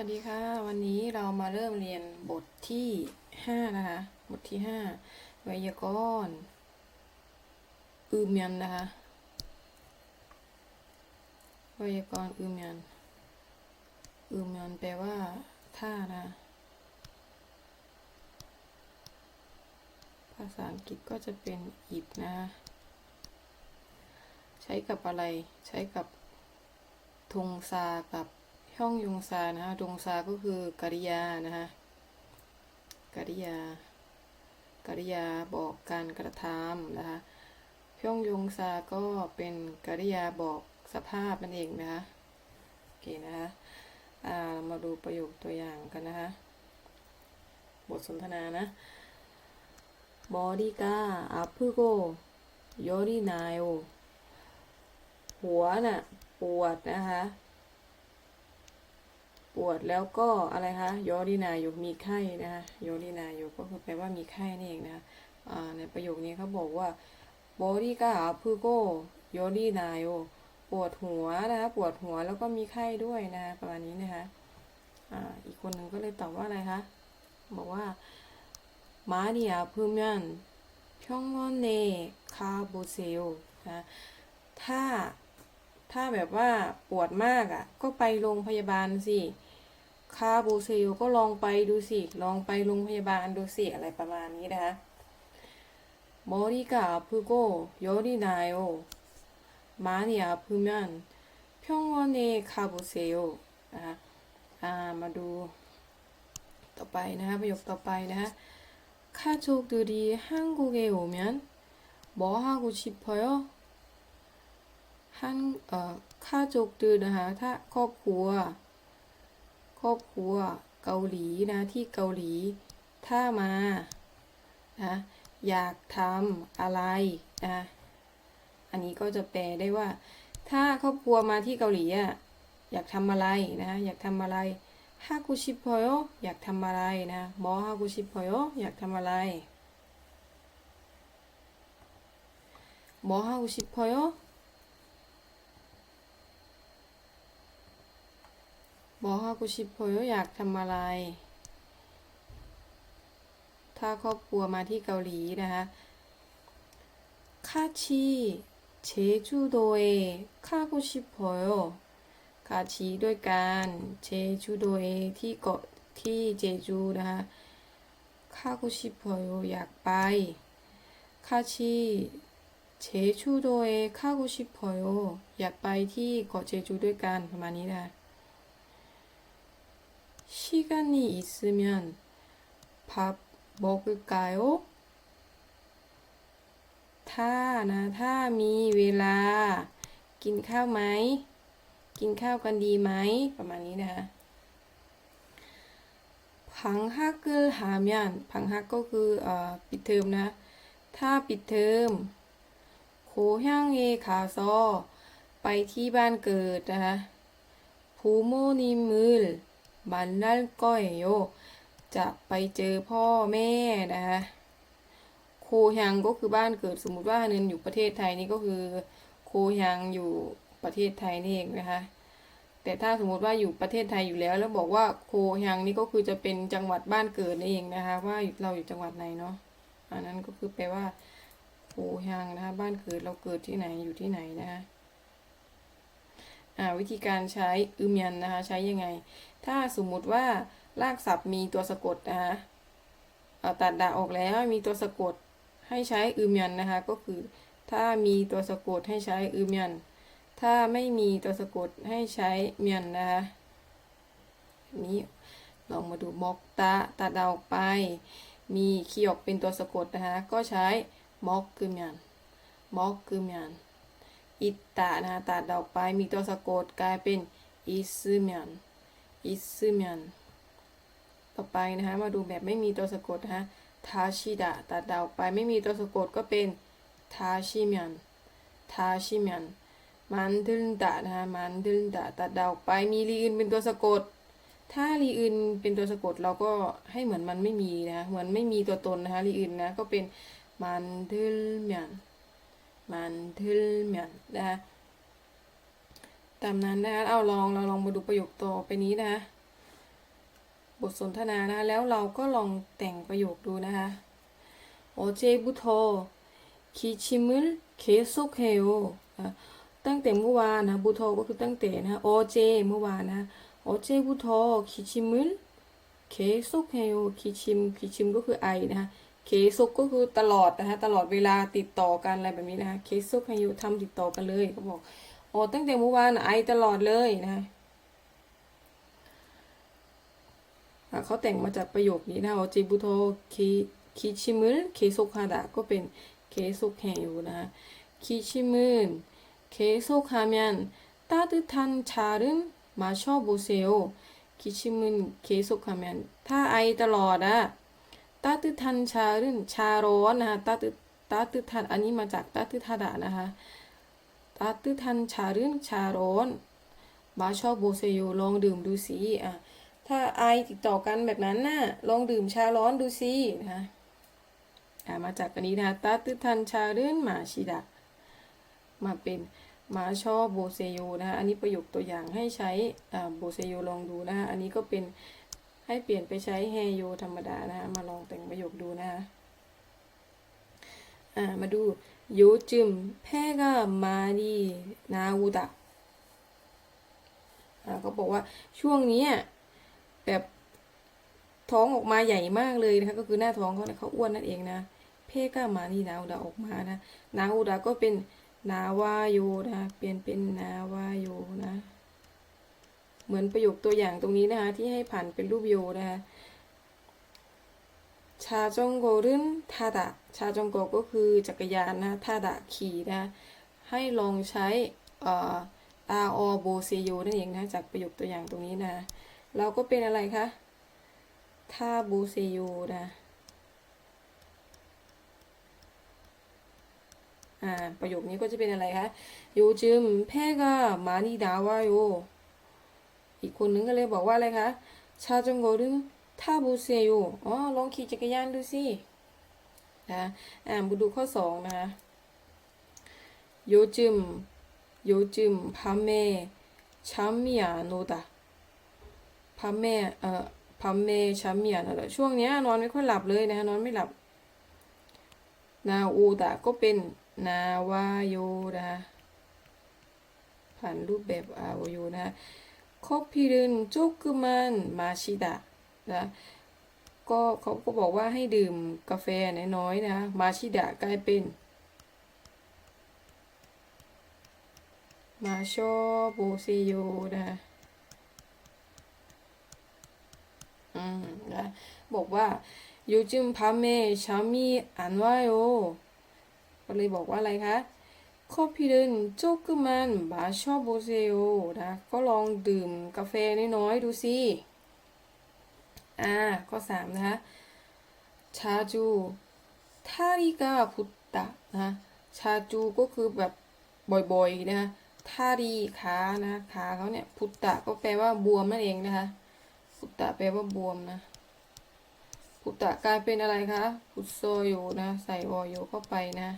วัสดีค่ะ วันนี้เรามาเริ่มเรียนบทที่ห้านะคะ บทที่ห้าไวยากรณ์อืมยันนะคะไวยากรณ์อืมยันอืมยันแปลว่าท่านะภาษาอังกฤษก็จะเป็นอิบนะคะใช้กับอะไร ใช้กับทงซากับ ช่องยงซานะคะดงซาก็คือกริยานะคะกริยากริยาบอกการกระทำนะคะช่องยงซาก็เป็นกริยาบอกสภาพนั่นเองนะคะโอเคนะคะอ่ามาดูประโยคตัวอย่างกันนะคะ บทสนทนานะ머리가아프고열이나요หัวน่ะปวดนะคะ ปวดแล้วก็อะไรคะโยดีนายกมีไข้นะคะโยดีนายกก็คือแปลว่ามีไข้นี่เองนะะในประโยคนี้เขาบอกว่าบอดี้ก้าพือโกโยดินายโอปวดหัวนะคะปวดหัวแล้วก็มีไข้ด้วยนะประมาณนี้นะคะอีกคนหนึ่งก็เลยตอบว่าอะไรคะบอกว่ามาเนียเพิ่มยันช่องวอนเนคาบูเซลนะถ้าถ้าแบบว่าปวดมากอะ่ะ ก็ไปโรงพยาบาลสิ คาบูเซโยก็ลองไปดูสิ ลองไปโรงพยาบาลดูสิ อะไรประมาณนี้นะคะ머리가아프고열이나요많이아프면병원에가보세요นะคะอ่ามาดู ต่อไปนะคะประโยคต่อไปนะคะ가족들이한국에오면뭐하고싶어요ฮันเอ่อข้าจกดือนะคะ ถ้าครอบครัว ครอบครัวเกาหลีนะที่เกาหลี ถ้ามานะอยากทำอะไรนะอันนี้ก็จะแปลได้ว่า ถ้าครอบครัวมาที่เกาหลีอะอยากทำอะไรนะอยากทำอะไรฮากุชิพโยอยากทำอะไรนะมอฮากุชิพโยอยากทำอะไรมอฮากุชิพโย บอกฮากุชิโพโยอยากทำอะไร ถ้าครอบครัวมาที่เกาหลีนะคะคาชีเชจูโดเอคากุชิโพโยคาชีด้วยกันเชจูโดเอที่เกาะที่เจจูนะคะคากุชิโพโยอยากไปคาชีเชจูโดเอคากุชิโพโยอยากไปที่เกาะเจจูด้วยกันประมาณนี้นะคะ 시간이 있으면 밥 먹을까요? ถ้านะถ้ามีเวลา กินข้าวไหม กินข้าวกันดีไหม ประมาณนี้นะคะพังฮักเกิลหามยันพังฮักก็คือเอ่อปิดเทอมนะ ถ้าปิดเทอมโคฮังเอคาซอไปที่บ้านเกิดนะคะภูโมนิมืล มันนั่นก็โยจะไปเจอพ่อแม่นะคะโคฮังก็คือบ้านเกิดสมมุติว่าเนินอยู่ประเทศไทยนี่ก็คือโคฮังอยู่ประเทศไทยนี่เองนะคะแต่ถ้าสมมุติว่าอยู่ประเทศไทยอยู่แล้ว แล้วบอกว่าโคฮังนี่ก็คือจะเป็นจังหวัดบ้านเกิดนี่เองนะคะว่าเราอยู่จังหวัดไหนเนาะอันนั้นก็คือแปลว่าโคฮังนะคะบ้านเกิดเราเกิดที่ไหนอยู่ที่ไหนนะคะอ่าวิธีการใช้อึมยันนะคะใช้ยังไง ถ้าสมมุติว่ารากศัพท์มีตัวสะกดนะคะเอาตัดดาออกแล้วมีตัวสะกดให้ใช้อึมยันนะคะ ก็คือ ถ้ามีตัวสะกดให้ใช้อึมยัน ถ้าไม่มีตัวสะกดให้ใช้เมียนนะคะนี้ลองมาดูมอกตาตัดดาออกไป มีคีย์ออกเป็นตัวสะกดนะคะก็ใช้มอกคือเมียนมอกคือเมียนอิตตะนะคะตัดออกไปมีตัวสะกดกลายเป็นอิซึเมียน อิซึเมียนต่อไปนะคะมาดูแบบไม่มีตัวสะกดนะคะทาชิดะตัดออกไปไม่มีตัวสะกดก็เป็นทาชิเมียนทาชิเมียนมันดึลดะนะคะมันดึลดะตัดออกไปมีรีอื่นเป็นตัวสะกด ถ้ารีอื่นเป็นตัวสะกดเราก็ให้เหมือนมันไม่มีนะคะเหมือนไม่มีตัวตนนะคะรีอื่นนะก็เป็นมันดึลเมียนมันทึลเมียนนะคะ ตามนั้นนะคะเอาลองเราลองมาดูประโยคต่อไปนี้นะคะบทสนทนานะคะแล้วเราก็ลองแต่งประโยคดูนะคะโอเจบุโทคิชิมุลเคซุกเฮโอตั้งแต่เมื่อวานนะบุโทก็คือตั้งแต่นะโอเจเมื่อวานนะโอเจบุโทคิชิมุลเคซุกเฮโอคิชิมคิชิมก็คือไอนะคะเคซุกก็คือตลอดนะคะตลอดเวลาติดต่อกันอะไรแบบนี้นะคะเคซุกเฮโอทำติดต่อกันเลยเขาบอก โอ้ตั้งแต่เมื่อวานไอตลอดเลยนะเขาแต่งมาจากประโยคนี้นะโอจิบุโตคิคิชิมุนเคซุคาดะก็เป็นเคซุแหอยู่นะคิชิมุนเคซุคาเมียนตาตึทันชารึนมาชอบบูเซโอคิชิมุนเคซุคาเมียนถ้าไอตลอดอะตาตึทันชารึนชาร้อนนะฮะตาตึตาตึทันอันนี้มาจากตาตึทาดะนะคะ 따뜻한 차는 차ร้อน 마셔보세요 ลองดื่มดูสิอ่ะถ้าไอติดต่อกันแบบนั้นน่ะลองดื่มชาร้อนดูสินะคะอ่ะมาจากอันนี้นะคะ 따뜻한 차를 마시다 มาเป็นมาชอบโบเซโยนะคะอันนี้ประโยคตัวอย่างให้ใช้อ่าโบเซโยลองดูนะคะอันนี้ก็เป็นให้เปลี่ยนไปใช้เฮโยธรรมดานะคะมาลองแต่งประโยคดูนะคะอ่ามาดู โยจึมแพกามาดีนาอูดาเขาบอกว่าช่วงนี้แบบท้องออกมาใหญ่มากเลยนะคะก็คือหน้าท้องเขาเนี่ยเขาอ้วนนั่นเองนะ เพก้ามานีนาอูดะออกมานะนาอูดะก็เป็นนาวาโยนะเปลี่ยนเป็นนาวาโยนะ เหมือนประโยคตัวอย่างตรงนี้นะคะที่ให้ผ่านเป็นรูปโยนะคะ ชาจงโกรุนทาดะชาจงโกก็คือจักรยานนะทาดะขี่นะให้ลองใช้ตาอโบเซโยนั่นเองนะจากประโยคตัวอย่างตรงนี้นะ เราก็เป็นอะไรคะทาโบเซโยนะอ่าประโยคนี้ก็จะเป็นอะไรคะโยจึมแพก้ามานีดาวาโยอีกคนนึงก็เลยบอกว่าอะไรคะชาจงโกรุน ถ้าบูเซียอ๋อลองขี่จักรยานดูสินะอ่าบูดูข้อสองนะคะโยจิมโยจิมพาเมชามิอาโนดะพาเมเอ่อพาเมชามมิอาโนดะช่วงเนี้ยนอนไม่ค่อยหลับเลยนะนอนไม่หลับ นาอูดะก็เป็นนาวาโยนะคะผ่านรูปแบบอาวโยนะคบพิรินจุกุมันมาชิดะ นะก็เขาก็บอกว่าให้ดื่มกาแฟน้อยๆนะ มาชิดะกลายเป็น มาโชโบซิโยนะอืมนะบอกว่าโยจิมพาเมชามีอันว่าโยก็เลยบอกว่าอะไรคะข้อพิเรนโจกมันบาชอบโบเโอนะ ก็ลองดื่มกาแฟน้อยๆดูสิ อ่าข้อสามนะคะชาจูทาริกาพุตตะนะคะชาจูก็คือแบบบ่อยๆนะคะทารีขานะขาเขาเนี่ยพุตตะก็แปลว่าบวมนั่นเองนะคะพุตตะแปลว่าบวมนะพุตตะกลายเป็นอะไรคะพุตโซโยนะใส่วอโยเข้าไปนะ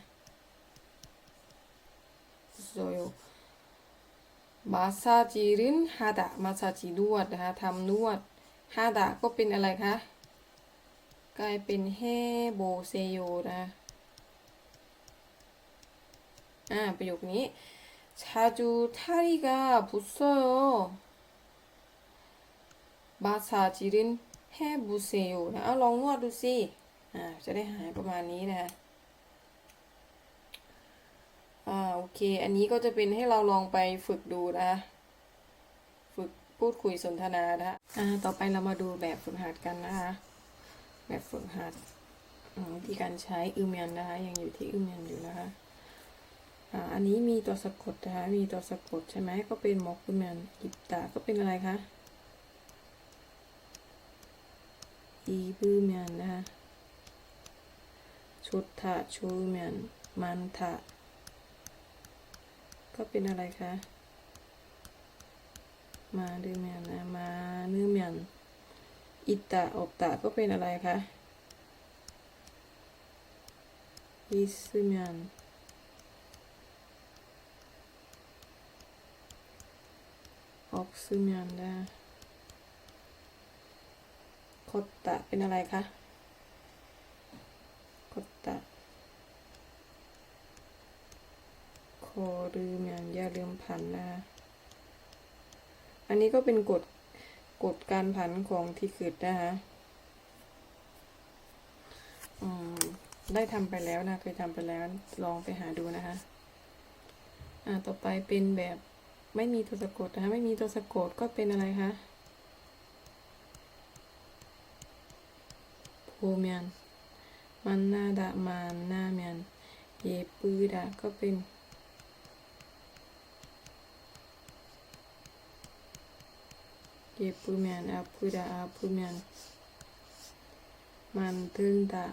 โซโยมาซาจิรินฮาดะมาซาจินวดนะคะทำนวด ห้าดะก็เป็นอะไรคะ กลายเป็นแฮโบเซโยนะ อ่า ประโยคนี้ชาจูทาริกาบุโซโยบาซาจิรินแฮโบเซโยนะเอาลองนวดดูสิ อ่า จะได้หายประมาณนี้นะอ่าโอเค อันนี้ก็จะเป็นให้เราลองไปฝึกดูนะ พูดคุยสนทนานะคะต่อไปเรามาดูแบบฝึกหัดกันนะคะ แบบฝึกหัดวิธีการใช้อึมยันนะคะ ยังอยู่ที่อึมยันอยู่นะคะอันนี้มีตัวสะกดนะคะ มีตัวสะกดใช่ไหมก็เป็นมกอึมยันอิบตาก็เป็นอะไรคะอีบึมยันนะคะชุดทะชูมยันมันทะก็เป็นอะไรคะ มาดือเมียนนะมาเนื้อเมียนอิตะอบตะก็เป็นอะไรคะอิซึเมียนออกซึเมียนได้คตตะเป็นอะไรคะคตตะโคลืมอย่างอย่าลืมผันนะคะ อันนี้ก็เป็นกฎกฎการผันของที่ขืดนะคะได้ทำไปแล้วนะเคยทำไปแล้วลองไปหาดูนะคะอ่าต่อไปเป็นแบบไม่มีตัวสะกดนะคะไม่มีตัวสะกดก็เป็นอะไรคะโพเมียนมันนาดะมันนาเมียนเยปืดะก็เป็น Yapımayan, yapıda, yapımayan. Mantılda.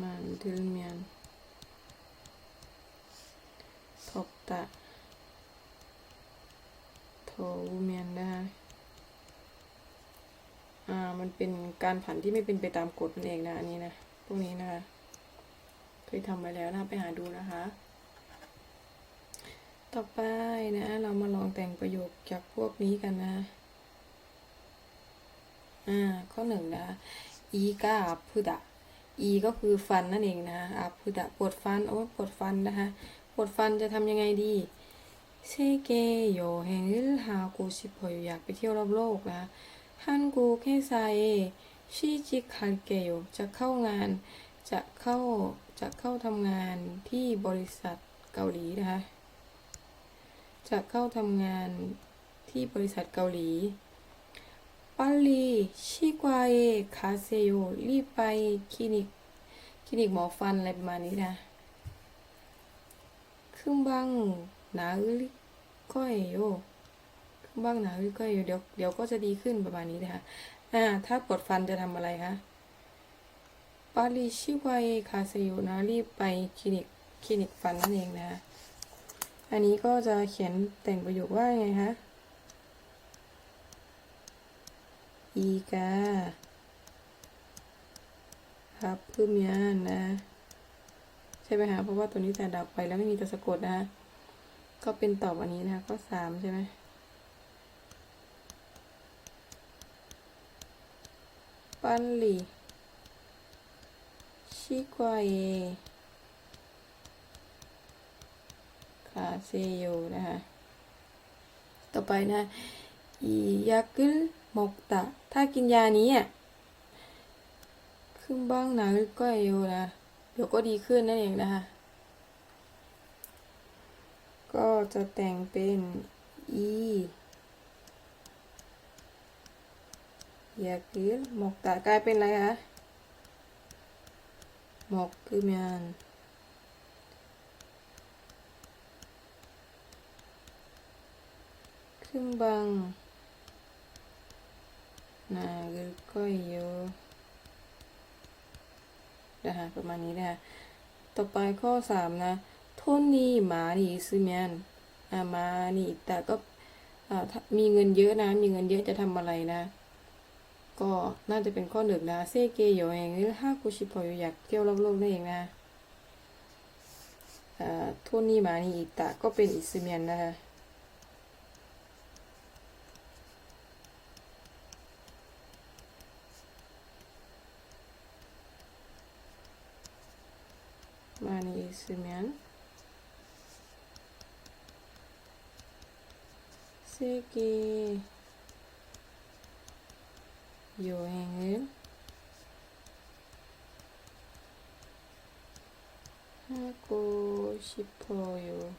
Mantılmayan. Topta. โทเมียนนะคะอ่า มันเป็นการผันที่ไม่เป็นไปตามกฎมันเองนะ อันนี้นะ พวกนี้นะคะ เคยทำไปแล้วนะ ไปหาดูนะคะ ต่อไปนะ เรามาลองแต่งประโยคจากพวกนี้กันนะ อ่า ข้อหนึ่งนะ อีกาพุดะอีก็คือฟันนั่นเองนะอาพุดะปวดฟัน โอ้ปวดฟันนะคะปวดฟันจะทำยังไงดีเซเกโยแห่งลฮากูชิพอยอยากไปเที่ยวรอบโลกนะฮันกูแค่ไซชิจิคาเกโยจะเข้างาน จะเข้า จะเข้าทำงานที่บริษัทเกาหลีนะคะ จะเข้าทำงานที่บริษัทเกาหลีปาลีชิกวาเอคาเซโยรีไปคลินิก คลินิกหมอฟันอะไรประมาณนี้นะขึ้นบ้างหนาอึลิก้อยโยขึ้นบ้างหนาอึลิก้อยโยเดี๋ยวเดี๋ยวก็จะดีขึ้นประมาณนี้นะคะอ่า ถ้าปวดฟันจะทำอะไรคะปาลีชิกวาเอคาเซโยนะรีไปคลินิกคลินิกฟันนั่นเองนะคะ อันนี้ก็จะเขียนแต่งประโยคว่าไงคะ อีกา ครับเพื้มยานนะ ใช่ไหมคะเพราะว่าตัวนี้จะดับไปแล้วไม่มีตัวสะกดนะคะก็เป็นตอบอันนี้นะคะ ก็สามใช่ไหมปันลีชิควาเอ คาเซโยนะคะ ต่อไปนะอียากุลมกตะ ถ้ากินยานี้อะขึ้นบ้างนะก็เอวนะ เดี๋ยวก็ดีขึ้นนั่นเองนะคะ ก็จะแต่งเป็นอียากิลหมกตะกลายเป็นอะไรคะหมกคือมียน ขึ้นบ้าง 나을 거예요 นะคะประมาณนี้นะคะ ต่อไปข้อสามนะโทนนี้มานี่ซื้อเมียนอ่ามานี่แต่ก็อ่าถ้ามีเงินเยอะนะ มีเงินเยอะจะทำอะไรนะ ก็น่าจะเป็นข้อหนึ่งนะเซเกโยเองหรือห้ากุชิพอยอยากเที่ยวรอบโลกนั่นเองนะอ่าโทนนี้มานี่อิตะก็เป็นอิซึเมียนนะคะ 많이 있으면 세계 여행을 하고 싶어요.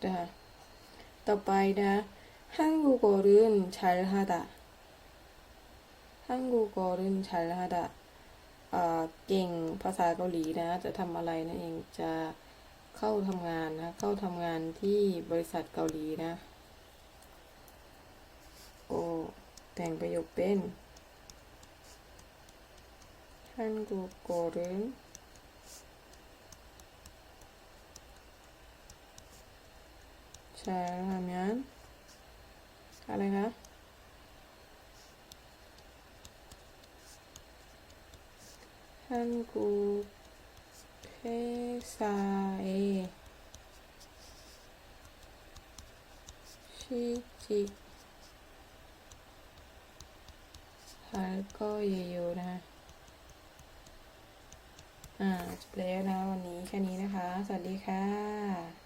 자, 또빠이다 한국어는 잘하다. 한국어는 잘하다. เก่งภาษาเกาหลีนะ จะทำอะไรนั่นเองจะเข้าทำงานนะ เข้าทำงานที่บริษัทเกาหลีนะ โอ้แต่งประโยคเป็นฮันกูโกรึนใช่ทำยันอะไรคะ ท่านกูเทสาเอชิจิฮาร์ก็เยโยนะอ่าจบแล้วนะวันนี้แค่นี้นะคะ สวัสดีค่ะ